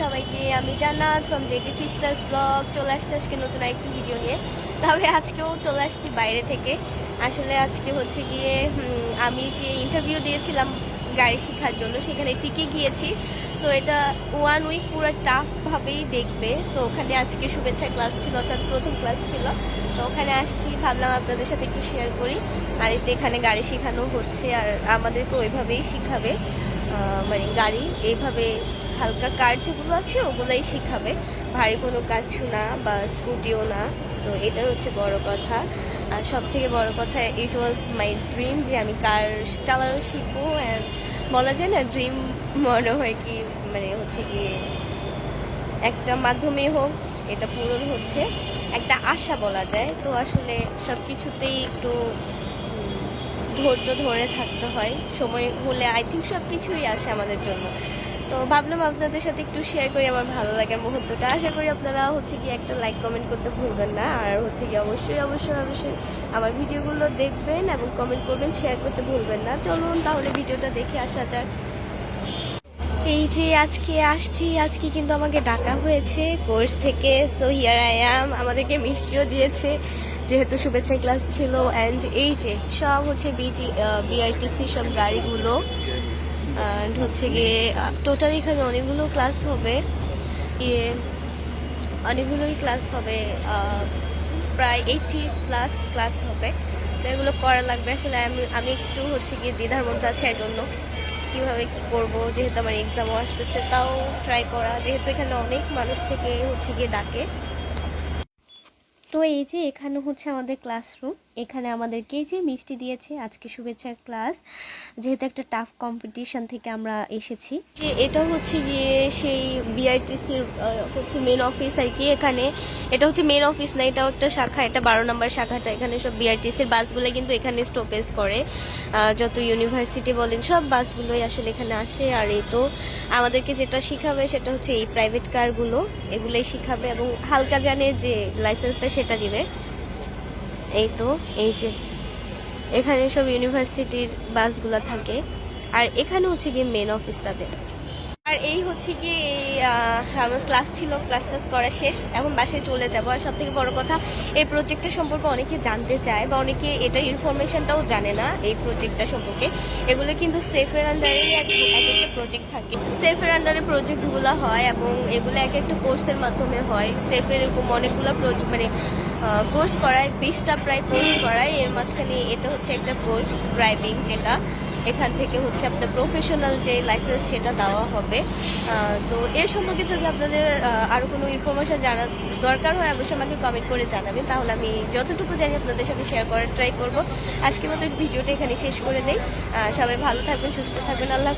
সবাইকে, আমি জান্নাত ফ্রম জেটি সিস্টার্স ব্লগ চলে আসছি আজকে নতুন আরেকটি ভিডিও নিয়ে। তবে আজকেও চলে আসছি বাইরে থেকে। আসলে আজকে হচ্ছে গিয়ে আমি যে ইন্টারভিউ দিয়েছিলাম গাড়ি শেখার জন্য, সেখানে টিকে গিয়েছি। সো এটা ওয়ান উইক পুরো টাফভাবেই দেখবে। সো ওখানে আজকে শুভেচ্ছা ক্লাস ছিল, অর্থাৎ প্রথম ক্লাস ছিল। তো ওখানে আসছি, ভাবলাম আপনাদের সাথে একটু শেয়ার করি। আর এতে এখানে গাড়ি শেখানো হচ্ছে, আর আমাদেরকে ওইভাবেই শিখাবে। মানে গাড়ি, এইভাবে হালকা কার যেগুলো আছে, ওগুলোই শিখাবে। ভারী কোনো কাজ না বা স্কুটিও না। সো এটা হচ্ছে বড় কথা। আর সব থেকে বড় কথা ইট ওয়াজ মাই ড্রিম যে আমি কার চালানো শিখব। অ্যান্ড বলা যায় না ড্রিম মনে হয় কি মানে হচ্ছে কি, একটা মাধ্যমে হোক, এটা পূরণ হচ্ছে। একটা আশা বলা যায়। তো আসলে সব কিছুতেই একটু ধৈর্য ধরে থাকতে হয়। সময় হলে আই থিঙ্ক সব কিছুই আসে আমাদের জন্য। তো ভাবলাম আপনাদের সাথে একটু শেয়ার করি আমার ভালো লাগার মুহূর্তটা। আশা করি আপনারা হচ্ছে কি একটা লাইক কমেন্ট করতে ভুলবেন না। আর হচ্ছে কি অবশ্যই অবশ্যই অবশ্যই আমার ভিডিওগুলো দেখবেন এবং কমেন্ট করবেন শেয়ার করতে ভুলবেন না। চলুন তাহলে ভিডিওটা দেখে আসা যাক। এই যে আজকে আসছি, আজকে কিন্তু আমাকে ডাকা হয়েছে। কোর্স থেকে সো হিয়ার আই অ্যাম আমাদেরকে মিষ্টিও দিয়েছে, যেহেতু শুভেচ্ছা ক্লাস ছিল। অ্যান্ড এই যে, সব হচ্ছে বিটি বিআরটিসি সব গাড়িগুলো। অ্যান্ড হচ্ছে গিয়ে টোটাল এখানে অনেকগুলো ক্লাস হবে। গিয়ে অনেকগুলোই ক্লাস হবে প্রায় এইটি প্লাস ক্লাস হবে। তো এগুলো করা লাগবে। আসলে আমি আমি একটু হচ্ছে গিয়ে দ্বিধার মধ্যে আছি আই ডোন্ট নো কীভাবে কি করব, যেহেতু আমার এক্সামও আসতেছে, তাও ট্রাই করা। যেহেতু এখানে অনেক মানুষ থেকে হচ্ছে গিয়ে ডাকে। তো এই যে এখানে হচ্ছে আমাদের ক্লাসরুম এখানে আমাদেরকে যে মিষ্টি দিয়েছে, আজকে শুভেচ্ছার ক্লাস। যেহেতু একটা টাফ কম্পিটিশন থেকে আমরা এসেছি। যে এটা হচ্ছে গিয়ে সেই বিআরটিসির হচ্ছে মেন অফিস আর কি এখানে। এটা হচ্ছে মেন অফিস না, এটাও একটা শাখা, এটা বারো নম্বর শাখাটা। এখানে সব বিআরটিসির বাসগুলো কিন্তু এখানে স্টপেজ করে। যত ইউনিভার্সিটি বলেন, সব বাসগুলোই আসলে এখানে আসে। আর এই তো আমাদেরকে যেটা শিখাবে সেটা হচ্ছে এই প্রাইভেট কারগুলো এগুলোই শিখাবে এবং হালকা জানে যে লাইসেন্সটা সেটা দিবে। এই তো, এই যে। এখানে সব ইউনিভার্সিটির বাসগুলো থাকে। আর এখানে হচ্ছে গিয়ে মেন অফিস তাদের। আর এই হচ্ছে কি আমার ক্লাস ছিল ক্লাস টাস করা শেষ। এখন বাসায় চলে যাব। আর সব থেকে বড় কথা, এই প্রজেক্টের সম্পর্কে অনেকে জানতে চায় বা অনেকে এটার ইনফরমেশনটাও জানে না, এই প্রজেক্টটা সম্পর্কে। এগুলো কিন্তু সেফের আন্ডারেই এক একটা প্রজেক্ট থাকে। সেফের আন্ডারে প্রজেক্টগুলো হয় এবং এগুলো এক একটা কোর্সের মাধ্যমে হয়। সেফের এরকম অনেকগুলো প্রজেক্ট মানে কোর্স করায়, বিশটা প্রায় কোর্স করায়। এর মাঝখানে এটা হচ্ছে একটা কোর্স ড্রাইভিং যেটা। এখান থেকে হচ্ছে আপনার প্রফেশনাল যে লাইসেন্স সেটা দেওয়া হবে। তো এর সম্পর্কে যদি আপনাদের আরও কোনো ইনফরমেশন জানার দরকার হয়, অবশ্যই আমাকে কমেন্ট করে জানাবেন। তাহলে আমি যতটুকু জানি আপনাদের সাথে শেয়ার করার ট্রাই করব। আজকের মতো ভিডিওটা এখানে শেষ করে দেই। সবাই ভালো থাকবেন, সুস্থ থাকবেন। আল্লাহ